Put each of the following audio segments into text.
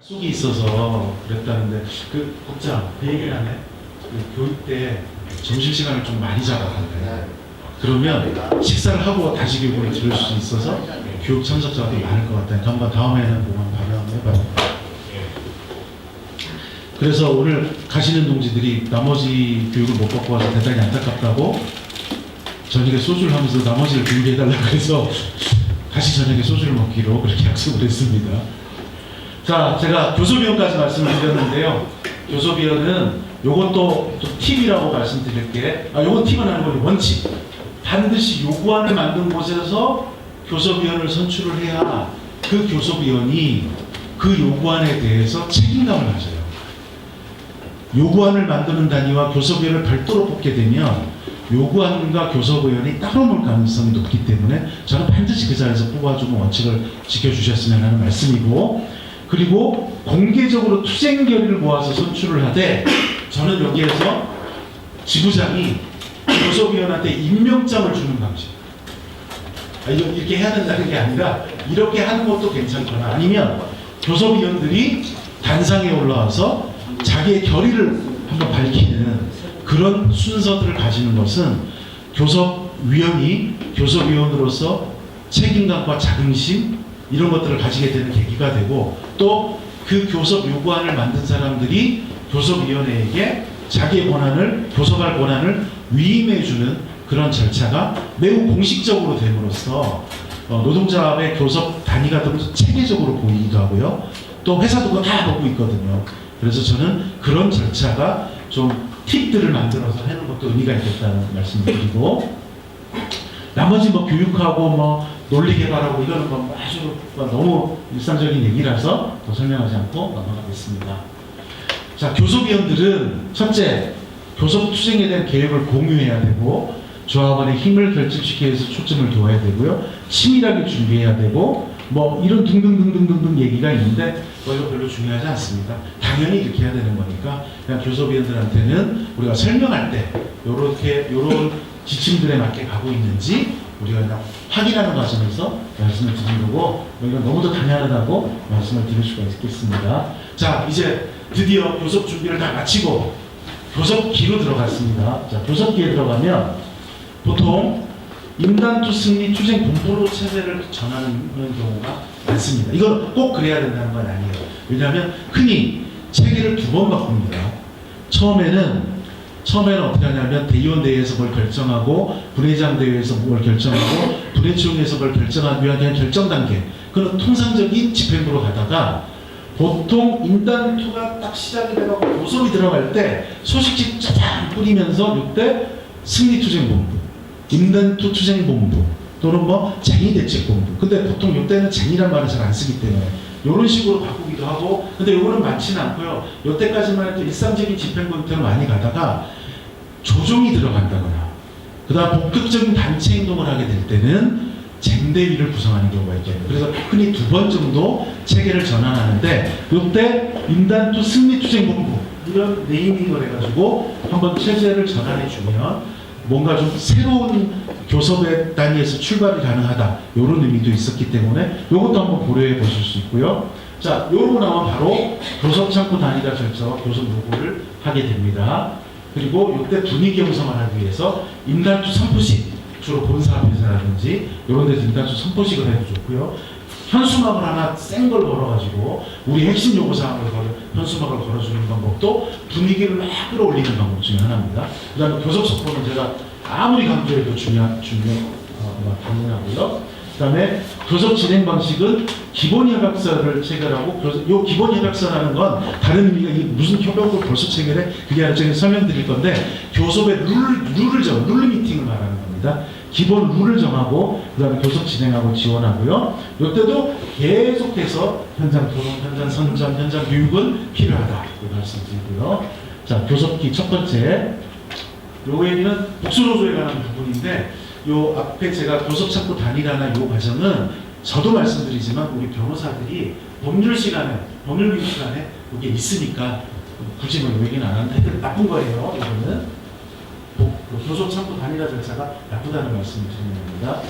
속이 있어서 그랬다는데 그 복장 그 얘기를 하네. 그 교육 때 점심 시간을 좀 많이 잡아간대. 그러면 식사를 하고 다시 교육을 들을 수 있어서 교육 참석자가 더 많을 것 같다니까 한번 다음에는 발표 한번 해봐요. 그래서 오늘 가시는 동지들이 나머지 교육을 못 받고 와서 대단히 안타깝다고 저녁에 소주를 하면서 나머지를 준비해달라고 해서 다시 저녁에 소주를 먹기로 그렇게 약속을 했습니다. 자, 제가 교섭위원까지 말씀을 드렸는데요. 교섭위원은 요것도 좀 팁이라고 말씀드릴게. 아, 요건 팁은 아니고 원칙. 반드시 요구안을 만든 곳에서 교섭위원을 선출을 해야 그 교섭위원이 그 요구안에 대해서 책임감을 가져요. 요구안을 만드는 단위와 교섭위원을 별도로 뽑게 되면 요구안과 교섭위원이 따로 놀 가능성이 높기 때문에 저는 반드시 그 자리에서 뽑아주는 원칙을 지켜주셨으면 하는 말씀이고 그리고 공개적으로 투쟁 결의를 모아서 선출을 하되 저는 여기에서 지부장이 교섭위원한테 임명장을 주는 방식. 아, 이렇게 해야 된다는 게 아니라 이렇게 하는 것도 괜찮거나 아니면 교섭위원들이 단상에 올라와서 자기의 결의를 한번 밝히는 그런 순서들을 가지는 것은 교섭위원이 교섭위원으로서 책임감과 자긍심 이런 것들을 가지게 되는 계기가 되고 또 그 교섭 요구안을 만든 사람들이 교섭위원회에게 자기의 권한을 교섭할 권한을 위임해주는 그런 절차가 매우 공식적으로 됨으로써 어, 노동자의 교섭 단위가 더 체계적으로 보이기도 하고요. 또 회사도 다 보고 있거든요. 그래서 저는 그런 절차가 좀 팁들을 만들어서 하는 것도 의미가 있겠다는 말씀을 드리고 나머지 뭐 교육하고 뭐 논리 개발하고 이거는 뭐 아주 뭐 너무 일상적인 얘기라서 더 설명하지 않고 넘어가겠습니다. 자, 교섭위원들은 첫째, 교섭 투쟁에 대한 계획을 공유해야 되고 조합원의 힘을 결집시키기 위해서 초점을 두어야 되고요. 치밀하게 준비해야 되고 뭐 이런 등등등등등등 얘기가 있는데 뭐 이거 별로 중요하지 않습니다. 당연히 이렇게 해야 되는 거니까 그냥 교섭위원들한테는 우리가 설명할 때 요렇게 요런 지침들에 맞게 가고 있는지 우리가 그냥 확인하는 과정에서 말씀을 드린 거고 뭐 이건 너무도 당연하다고 말씀을 드릴 수가 있겠습니다. 자 이제 드디어 교섭 준비를 다 마치고 교섭기로 들어갔습니다. 자 교섭기에 들어가면 보통 임단투 승리 투쟁 공포로 체제를 전하는 경우가 많습니다. 이건 꼭 그래야 된다는 건 아니에요. 왜냐하면 흔히 체계를 두 번 바꿉니다. 처음에는 처음에는 어떻게 하냐면 대의원 대회에서 뭘 결정하고 분회장 대회에서 뭘 결정하고 분회총회에서 뭘 결정하기 위한 결정 단계. 그런 통상적인 집행부로 가다가 보통 인단투가 딱 시작이 되고 교섭이 들어갈 때 소식지 짜잔 뿌리면서 이때 승리투쟁본부, 임단투 투쟁본부 또는 뭐 쟁의대책본부. 근데 보통 이때는 쟁의란 말을 잘 안 쓰기 때문에 이런 식으로 바꾸기도 하고 근데 요거는 많지는 않고요. 이때까지만 해도 일상적인 집행부 형태로 많이 가다가 조정이 들어간다거나 그다음 본격적인 단체 행동을 하게 될 때는 쟁대위를 구성하는 경우가 있거든요. 그래서 흔히 두 번 정도 체계를 전환하는데 이때 임단투 승리투쟁본부 이런 네이밍을 해가지고 한번 체제를 전환해 주면 뭔가 좀 새로운 교섭의 단위에서 출발이 가능하다 이런 의미도 있었기 때문에 이것도 한번 고려해 보실 수 있고요. 자, 요러고 나면 바로 교섭 창구 단위가 절차와 교섭 요구를 하게 됩니다. 그리고 이때 분위기 형성을 하기 위해서 임단투 선포식 주로 본사 앞에서라든지 이런 데서 임단투 선포식을 해도 좋고요. 현수막을 하나 센 걸 걸어가지고 우리 핵심 요구 사항을 걸어 현수막을 걸어주는 방법도 분위기를 막 끌어올리는 방법 중에 하나입니다. 그다음에 교섭 속보는 제가 아무리 강조해도 중요한 중요 어, 당연하고요. 그 다음에 교섭 진행 방식은 기본 협약서를 체결하고 요 기본 협약서라는 건 다른 의미가 이 무슨 협약을 벌써 체결해 그게 아니라 제가 설명드릴 건데 교섭의 룰 룰을 정 룰 미팅을 말하는 겁니다. 기본 룰을 정하고 그 다음에 교섭 진행하고 지원하고요. 이때도 계속해서 현장 토론, 현장 선정, 현장 교육은 필요하다 이 말씀드리고요. 자 교섭기 첫 번째 요 얘기는 복수노조에 관한 부분인데 요 앞에 제가 교섭 찾고 단일화나 요 과정은 저도 말씀드리지만 우리 변호사들이 법률 시간에 법률 기술 시간에 이게 있으니까 굳이 뭐 얘기는 안 하는데 하여튼 나쁜 거예요 이거는 복- 그 교섭 참고 단일화 절차가 나쁘다는 말씀을 드리는 겁니다.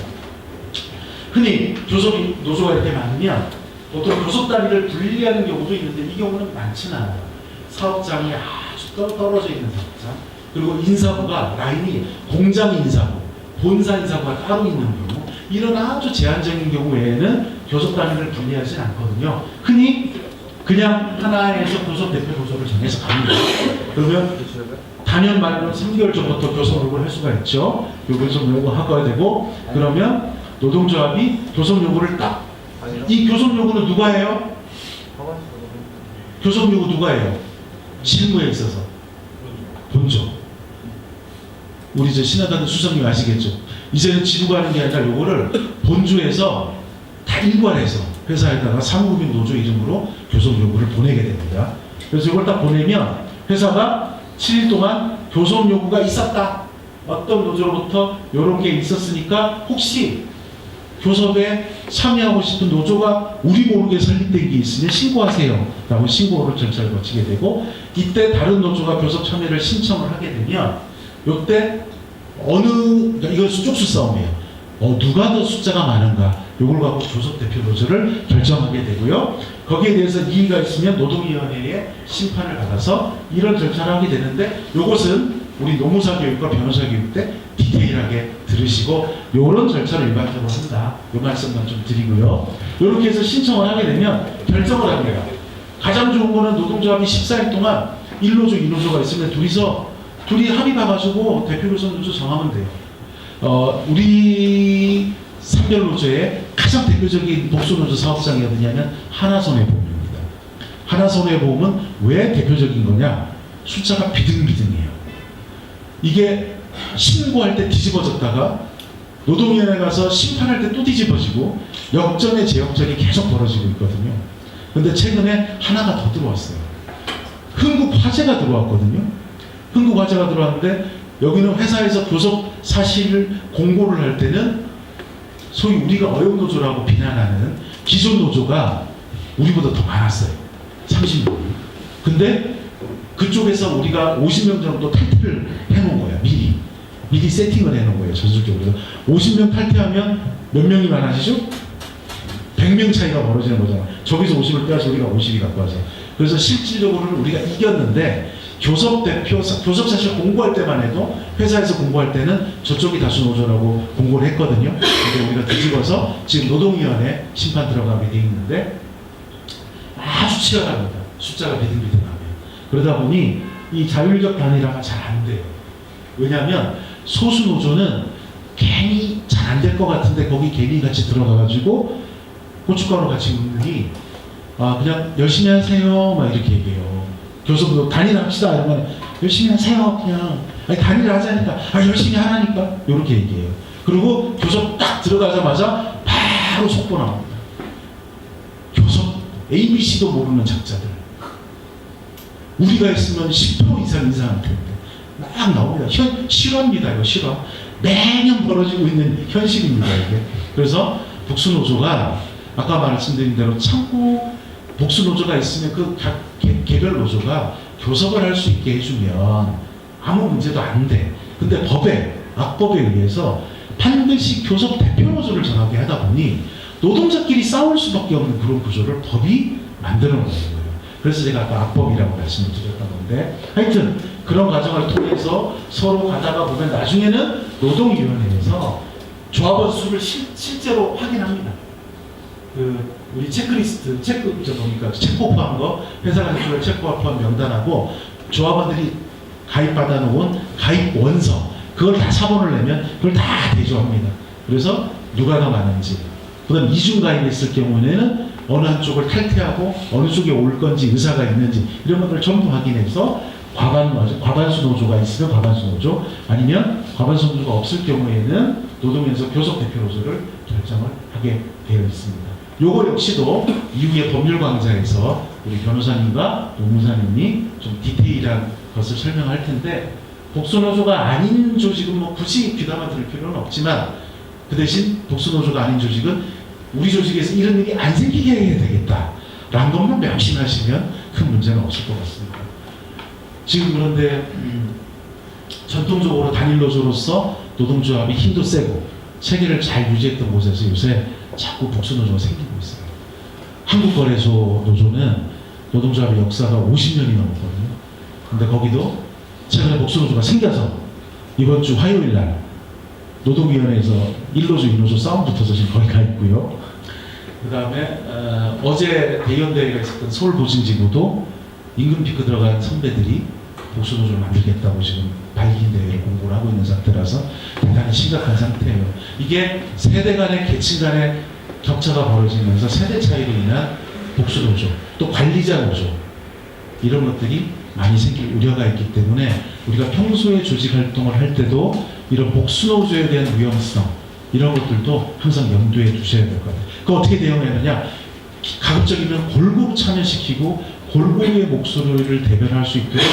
흔히 교섭 노조가 이렇게 많으면 보통 교섭 단위를 분리하는 경우도 있는데 이 경우는 많지는 않아요. 사업장이 아주 떨- 떨어져 있는 사업장 그리고 인사부가 라인이 공장 인사부, 본사 인사부가 따로 있는 경우 이런 아주 제한적인 경우 외에는 교섭 단위를 분리하진 않거든요. 흔히 그냥 하나에서 교섭 대표 노조를 정해서 갑니다. 그러면 단연 말로 3개월 전부터 교섭 요구를 할 수가 있죠. 요 교섭 요구 하고 되고 그러면 노동조합이 교섭 요구를 딱 이 교섭 요구는 누가 해요? 교섭 요구 누가 해요? 실무에 있어서. 우리 저 신하단 수석님 아시겠죠? 이제는 지부가 하는 게 아니라 요거를 본조에서 다 일괄해서 회사에다가 사무국민 노조 이름으로 교섭 요구를 보내게 됩니다. 그래서 이걸 딱 보내면 회사가 7일 동안 교섭 요구가 있었다. 어떤 노조로부터 이런 게 있었으니까 혹시 교섭에 참여하고 싶은 노조가 우리 모르게 설립된 게 있으면 신고하세요. 라고 신고를 절차를 거치게 되고 이때 다른 노조가 교섭 참여를 신청을 하게 되면 이때 어느 그러니까 이건 수족수 싸움이에요. 어, 누가 더 숫자가 많은가 요걸 갖고 교섭 대표 노조를 결정하게 되고요. 거기에 대해서 이의가 있으면 노동위원회에 심판을 받아서 이런 절차를 하게 되는데 요것은 우리 노무사 교육과 변호사 교육 때 디테일하게 들으시고 요런 절차를 일반적으로 한다. 요 말씀만 좀 드리고요. 요렇게 해서 신청을 하게 되면 결정을 합니다. 가장 좋은 거는 노동조합이 14일 동안 1노조, 2노조가 있으면 둘이서 둘이 합의 봐가지고 대표로서 노조 정하면 돼요. 어, 우리 삼별 노조의 가장 대표적인 복수노조 사업장이 어디냐면 하나손해보험입니다. 하나손해보험은 왜 대표적인 거냐? 숫자가 비등비등해요. 이게 신고할 때 뒤집어졌다가 노동위원회 가서 심판할 때 또 뒤집어지고 역전의 재역전이 계속 벌어지고 있거든요. 근데 최근에 하나가 더 들어왔어요. 흥국 화재가 들어왔거든요. 흥국 화재가 들어왔는데 여기는 회사에서 교섭 사실을 공고를 할 때는 소위 우리가 어용 노조라고 비난하는 기존 노조가 우리보다 더 많았어요. 30명. 근데 그쪽에서 우리가 50명 정도 탈퇴를 해놓은 거야. 미리. 미리 세팅을 해놓은 거예요. 전술적으로. 50명 탈퇴하면 몇 명이 많아지죠? 100명 차이가 벌어지는 거잖아. 저기서 50을 빼서 우리가 50이 갖고 와서. 그래서 실질적으로는 우리가 이겼는데 교섭 대표, 교섭 사실 공고할 때만 해도 회사에서 공고할 때는 저쪽이 다수 노조라고 공고를 했거든요. 근데 우리가 뒤집어서 지금 노동위원회 심판 들어가게 돼 있는데 아주 치열합니다. 숫자가 비등비등하면. 그러다 보니 이 자율적 단일화가 잘 안 돼요. 왜냐하면 소수 노조는 괜히 잘 안 될 것 같은데 거기 괜히 같이 들어가가지고 고춧가루 같이 묻느니 아 그냥 열심히 하세요 막 이렇게 얘기해요. 교섭도 단일 합시다 이러면 열심히 하세요 그냥 아니 단일을 하자니까 아 열심히 하라니까 이렇게 얘기해요. 그리고 교섭 딱 들어가자마자 바로 속보 나옵니다. 교섭 ABC도 모르는 작자들 우리가 있으면 10% 이상 텐데 막 나옵니다. 현, 실화입니다. 이거 실화. 매년 벌어지고 있는 현실입니다. 이게. 그래서 복수노조가 아까 말씀드린 대로 참고 복수 노조가 있으면 그각 개- 개별 노조가 교섭을 할 수 있게 해주면 아무 문제도 안 돼. 근데 법에, 악법에 의해서 반드시 교섭 대표 노조를 정하게 하다 보니 노동자끼리 싸울 수밖에 없는 그런 구조를 법이 만들어 놓은 거예요. 그래서 제가 아까 악법이라고 말씀을 드렸던 건데 하여튼 그런 과정을 통해서 서로 가다가 보면 나중에는 노동위원회에서 조합원 수를 실, 실제로 확인합니다. 그 우리 체크리스트 체크 저 뭡니까 체크오프한 거 회사가 해줄 체크오프한 명단하고 조합원들이 가입 받아 놓은 가입 원서 그걸 다 사본을 내면 그걸 다 대조합니다. 그래서 누가 더 많은지 그 다음 이중 가입했을 경우에는 어느 한쪽을 탈퇴하고 어느 쪽에 올 건지 의사가 있는지 이런 것들을 전부 확인해서 과반 과반수 노조가 있으면 과반수 노조 아니면 과반수 노조가 없을 경우에는 노동에서 교섭 대표 노조를 결정을 하게 되어 있습니다. 요거 역시도 이후에 법률 강좌에서 우리 변호사님과 노무사님이 좀 디테일한 것을 설명할 텐데 복수노조가 아닌 조직은 뭐 굳이 귀담아 들을 필요는 없지만 그 대신 복수노조가 아닌 조직은 우리 조직에서 이런 일이 안 생기게 해야 되겠다. 라는 것만 명심하시면 큰 문제는 없을 것 같습니다. 지금 그런데 음, 전통적으로 단일 노조로서 노동조합이 힘도 세고 체계를 잘 유지했던 곳에서 요새 자꾸 복수노조가 생기고 있어요. 한국거래소 노조는 노동조합의 역사가 50년이 넘었거든요. 근데 거기도 최근에 복수노조가 생겨서 이번 주 화요일 날 노동위원회에서 1노조, 2노조 싸움 붙어서 지금 거기 가 있고요. 그 다음에 어, 제 대연대회가 있었던 서울보증지구도 임금 피크 들어간 선배들이 복수노조를 만들겠다고 지금 발긴 대회를 공고를 하고 있는 상태라서 대단히 심각한 상태예요. 이게 세대 간의 계층 간의 격차가 벌어지면서 세대 차이로 인한 복수 노조, 또 관리자 노조 이런 것들이 많이 생길 우려가 있기 때문에 우리가 평소에 조직 활동을 할 때도 이런 복수 노조에 대한 위험성 이런 것들도 항상 염두에 두셔야 될 것 같아요. 그 어떻게 대응하느냐? 가급적이면 골고루 참여시키고 골고루의 목소리를 대변할 수 있도록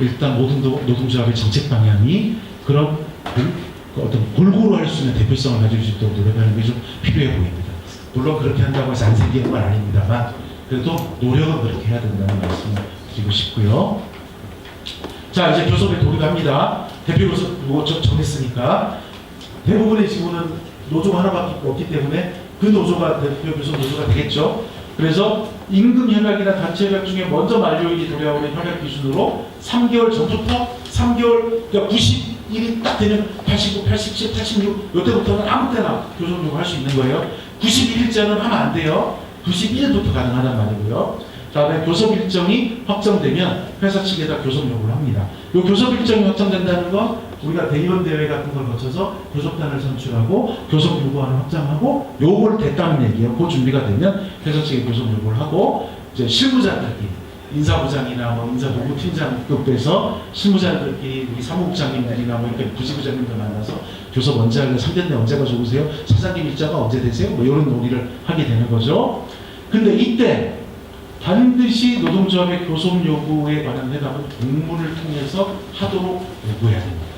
일단 모든 노- 노동조합의 정책 방향이 그런 골- 그 어떤 골고루 할 수 있는 대표성을 가질 수 있도록 노력하는 게 좀 필요해 보입니다. 물론 그렇게 한다고 해서 안 생기는 건 아닙니다만 그래도 노력은 그렇게 해야 된다는 말씀을 드리고 싶고요. 자 이제 교섭에 돌입합니다. 대표 교섭 뭐 저- 정했으니까 대부분의 지구는 노조가 하나밖에 없기 때문에 그 노조가 대표 교섭 노조가 되겠죠. 그래서 임금 협약이나 단체 협약 중에 먼저 만료일이 돌아오는 협약 기준으로 3개월 전부터 3개월 그러니까 90일이 딱 되면 89, 87, 86 이때부터는 아무 때나 교섭 요구할 수 있는 거예요. 91일자는 하면 안 돼요. 91일부터 가능하단 말이고요. 다음에 교섭 일정이 확정되면 회사 측에다 교섭 요구를 합니다. 이 교섭 일정이 확정된다는 건 우리가 대의원 대회 같은 걸 거쳐서 교섭단을 선출하고 교섭 요구안을 확정하고 요걸 됐다는 얘기예요. 그 준비가 되면 회사 측에 교섭 요구를 하고 이제 실무자들끼리 인사부장이나 뭐 인사본부 팀장급에서 실무자들끼리 우리 사무국장님들이나 뭐 이렇게 부지부장님들 만나서 교섭 언제 할래? 3년 내 언제가 좋으세요? 사장님 일자가 언제 되세요? 뭐 이런 논의를 하게 되는 거죠. 근데 이때 반드시 노동조합의 교섭 요구에 관한 회담은 공문을 통해서 하도록 요구해야 됩니다.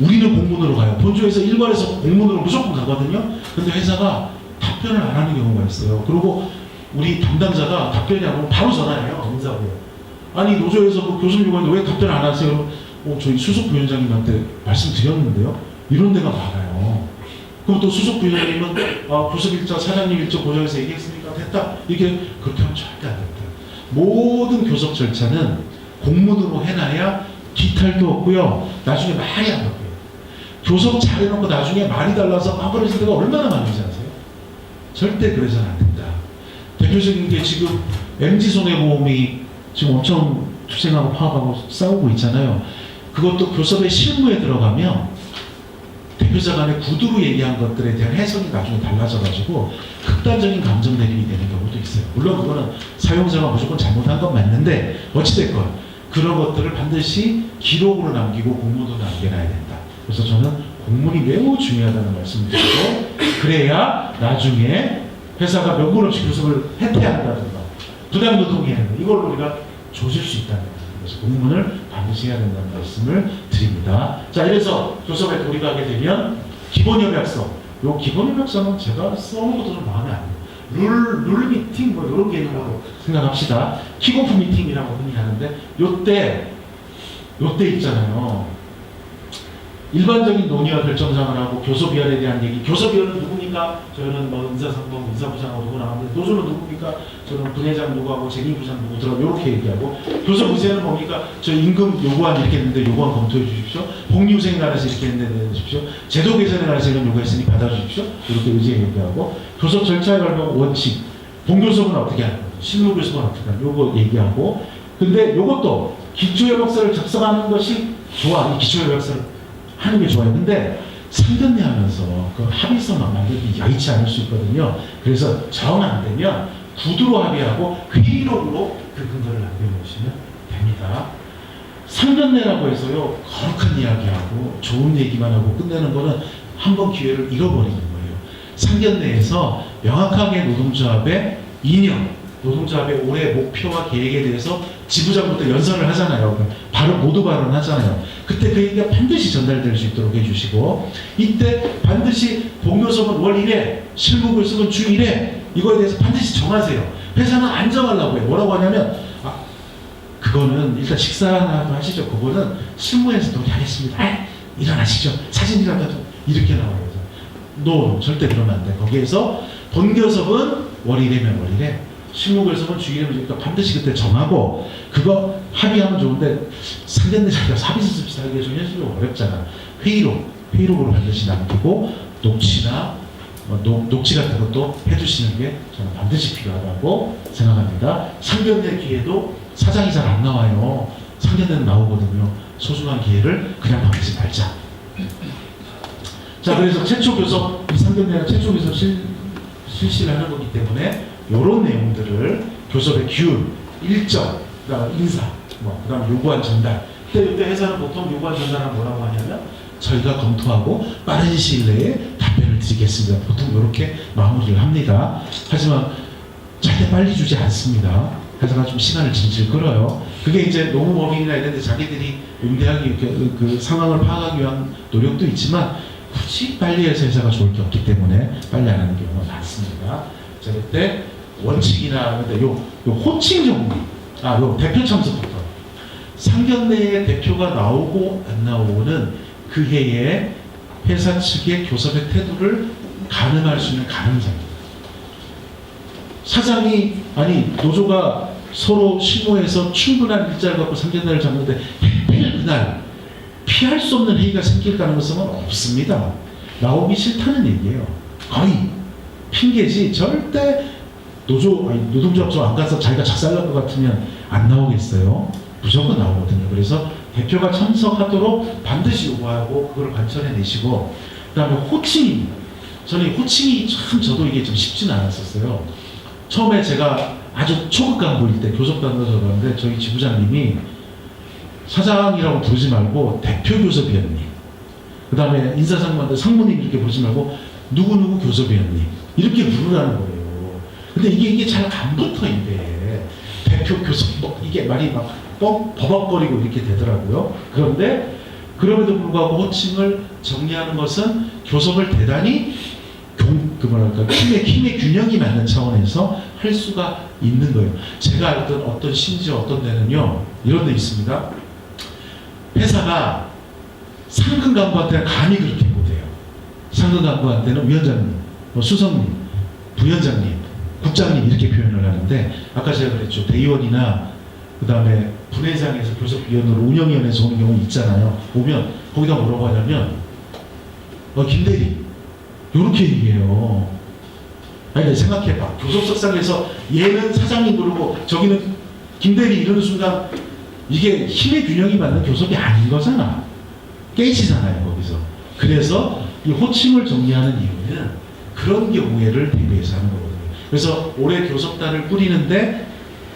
우리는 공문으로 가요. 본조에서 일괄해서 공문으로 무조건 가거든요. 근데 회사가 답변을 안 하는 경우가 있어요. 그리고 우리 담당자가 답변이 안 오면 바로 전화해요. 인사부에. 아니 노조에서 그 교섭 요구하는데 왜 답변 안 하세요? 어, 저희 수석 부위원장님한테 말씀드렸는데요. 이런 데가 많아요. 그럼 또 수석 부위원장님은 아, 교섭 일자 사장님 일자 고정해서 얘기했으니까 됐다. 이게 그렇게 하면 절대 안 됩니다. 모든 교섭 절차는 공문으로 해놔야 기탈도 없고요. 나중에 말이 안 바뀌어요. 교섭 잘해놓고 나중에 말이 달라서 망가질 때가 얼마나 많은지 아세요? 절대 그래서는 안 된다. 대표적인 게 지금 MG손해보험이 지금 엄청 투쟁하고 파업하고 싸우고 있잖아요. 그것도 교섭의 실무에 들어가면 대표자 간에 구두로 얘기한 것들에 대한 해석이 나중에 달라져가지고 극단적인 감정 대립이 되는 경우도 있어요. 물론 그거는 사용자가 무조건 잘못한 건 맞는데 어찌됐건 그런 것들을 반드시 기록으로 남기고 공문으로 남겨놔야 된다. 그래서 저는 공문이 매우 중요하다는 말씀을 드리고 그래야 나중에 회사가 명분 없이 교섭을 해태한다든가 부당노동이하는 이걸 우리가 조질 수 있다는 거예요. 그래서 공문을 반드시 해야 된다는 말씀을 드립니다. 자, 이래서 교섭에 돌입하게 되면 기본협약서. 요 기본협약서는 제가 써는 것도 좀 마음에 안 들어요. 룰, 룰 미팅 뭐 이런 개념으로 생각합시다. 킥오프 미팅이라고 흔히 하는데 요때 요때 있잖아요. 일반적인 논의와 결정상을 하고 교섭위원회에 대한 얘기. 교섭위원은 누굽니까? 저는 뭐 인사상봉, 인사부장하고 누구 나왔는데 노조는 누굽니까? 저는 분회장 누구하고 재경부장 누구 들어 이렇게 얘기하고 교섭 의제는 뭡니까? 저 임금 요구안 이렇게 했는데 요구안 검토해 주십시오. 복리후생에 관해서 이렇게 했는데 내주십시오. 제도 개선에 관해서 이런 요구했으니 받아주십시오. 이렇게 의제 얘기하고 교섭 절차에 관한 원칙. 본교섭은 어떻게 하는 거죠? 실무교섭은 어떻게 하는 요거 얘기하고 근데 요것도 기초협약서를 작성하는 것이 좋아. 이 기초협약서를 하는 게 좋아요. 근데 상견례 하면서 그 합의서만 만들기 여의치 않을 수 있거든요. 그래서 정 안 되면 구두로 합의하고 회의록으로 그 근거를 남겨놓으시면 됩니다. 상견례라고 해서요, 거룩한 이야기하고 좋은 얘기만 하고 끝내는 거는 한 번 기회를 잃어버리는 거예요. 상견례에서 명확하게 노동조합의 이념, 노동조합의 올해 목표와 계획에 대해서 지부장부터 연설을 하잖아요. 바로 모두 발언하잖아요. 그때 그 얘기가 반드시 전달될 수 있도록 해주시고 이때 반드시 본교섭은 월 1회 실무글 쓰는 주 1회 이거에 대해서 반드시 정하세요. 회사는 안 정하려고 해요. 뭐라고 하냐면 아, 그거는 일단 식사 하나 하시죠. 그거는 실무에서 논의하겠습니다. 아, 일어나시죠. 사진이라도 이렇게 나와요. 노 절대 그러면 안 돼. 거기에서 본교섭은 월일에면 월일에 16에서는 주기념일부터 반드시 그때 정하고 그거 합의하면 좋은데 상견례 자기가 사비스 비슷하게 좀 현실적으로 어렵잖아. 회의록, 회의록으로 반드시 남기고 녹취나 뭐 녹, 녹취 같은 것도 해주시는 게 저는 반드시 필요하다고 생각합니다. 상견례 기회도 사장이 잘 안 나와요. 상견례는 나오거든요. 소중한 기회를 그냥 반드시 말자. 자, 그래서 최초 교섭, 이 상견례는 최초 교섭 실, 실시를 하는 거기 때문에 이런 내용들을 교섭의 기운, 일정, 그다음 인사, 뭐 그다음 요구한 전달. 그때 이때 회사는 보통 요구한 전달은 뭐라고 하냐면 저희가 검토하고 빠른 시일 내에 답변을 드리겠습니다. 보통 이렇게 마무리를 합니다. 하지만 절대 빨리 주지 않습니다. 회사가 좀 시간을 질질 끌어요. 그게 이제 노무법인이나 이런 데 자기들이 응대하기 그, 그 상황을 파악하기 위한 노력도 있지만 굳이 빨리 해서 회사가 좋을 게 없기 때문에 빨리 안 하는 경우가 많습니다. 자, 그때 원칙이나 요, 요 호칭 정리, 아, 요 대표 참석부터 상견례에 대표가 나오고 안 나오고는 그 해에 회사 측의 교섭의 태도를 가늠할 수 있는 가능성입니다. 사장이 아니 노조가 서로 실무에서 충분한 일자를 갖고 상견례를 잡는데 하필 그날 피할 수 없는 회의가 생길 가능성은 없습니다. 나오기 싫다는 얘기예요. 거의 핑계지 절대 노조 아니 노동조합소 안 가서 자기가 작살날 것 같으면 안 나오겠어요. 무조건 나오거든요. 그래서 대표가 참석하도록 반드시 요구하고 그걸 관철해 내시고 그다음에 호칭입니다. 저는 이 호칭이 참 저도 이게 좀 쉽지는 않았었어요. 처음에 제가 아주 초급 간부일 때 교섭단으로 들어갔는데 저희 지부장님이 사장이라고 부르지 말고 대표 교섭위원님 그 다음에 인사상무한테 상무님 이렇게 부르지 말고 누구누구 교섭위원님 이렇게 부르라는 거예요 근데 이게 이게 잘 안 붙어 이게 대표 교섭 뭐 이게 말이 막 뻑, 버벅거리고 이렇게 되더라고요 그런데 그럼에도 불구하고 호칭을 정리하는 것은 교섭을 대단히 경, 그 뭐랄까 힘의 힘의 균형이 맞는 차원에서 할 수가 있는 거예요. 제가 알던 어떤 심지어 어떤 데는요 이런 데 있습니다. 회사가 상근 간부한테는 감히 그렇게 못해요. 상근 간부한테는 위원장님, 뭐 수석님, 부위원장님, 국장님 이렇게 표현을 하는데 아까 제가 그랬죠 대의원이나 그 다음에 분회장에서 교섭위원으로 운영위원회에서 오는 경우 있잖아요. 오면 거기다 뭐라고 하냐면 어, 김대리 이렇게 얘기해요. 아니 생각해봐. 교섭석상에서 얘는 사장님 부르고 저기는 김대리 이러는 순간 이게 힘의 균형이 맞는 교섭이 아닌 거잖아. 깨지잖아요 거기서. 그래서 이 호칭을 정리하는 이유는 그런 경우에를 대비해서 하는 거거든요. 그래서 올해 교섭단을 꾸리는데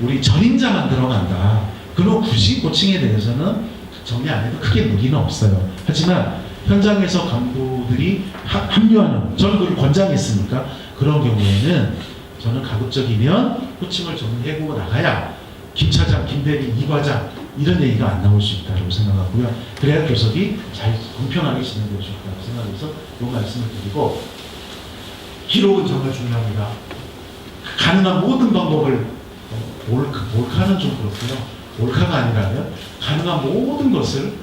우리 전임자만 들어간다. 그럼 굳이 호칭에 대해서는 정리 안 해도 크게 무리는 없어요. 하지만 현장에서 간부들이 하- 합류하는 저는 그걸 권장했으니까 그런 경우에는 저는 가급적이면 호칭을 정리해보고 나가야 김 차장, 김 대리, 이 과장 이런 얘기가 안 나올 수 있다고 생각하고요. 그래야 교섭이 잘 공평하게 진행될 수 있다고 생각해서 이 말씀을 드리고 기록은 정말 중요합니다. 가능한 모든 방법을 어, 몰카, 몰카는 좀 그렇고요. 몰카가 아니라면 가능한 모든 것을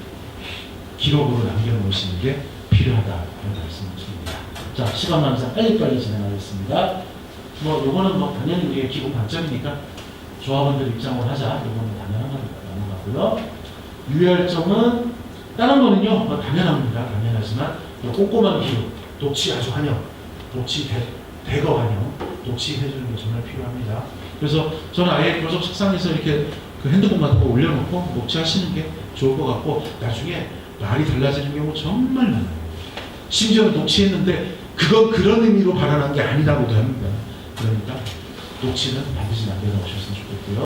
기록으로 남겨놓으시는 게 필요하다는 말씀을 드립니다. 자, 시간 관계상 빨리빨리 진행하겠습니다. 뭐, 요거는 뭐, 당연히 우리의 기본 관점이니까 조합원들 입장으로 하자. 요거는 당연한. 넘어가고요. 유혈점은, 다른 거는요, 뭐 당연합니다. 당연하지만, 또 꼼꼼한 기록, 녹취 아주 환영, 녹취 대, 대거 환영, 녹취 해주는 게 정말 필요합니다. 그래서 저는 아예 교섭 책상에서 이렇게 그 핸드폰 같은 거 올려놓고 녹취하시는 게 좋을 것 같고, 나중에 말이 달라지는 경우 정말 많아요. 심지어 녹취했는데 그건 그런 의미로 발언한 게 아니라고도 합니다. 그러니까 녹취는 반드시 남겨놓으셨으면 좋겠고요.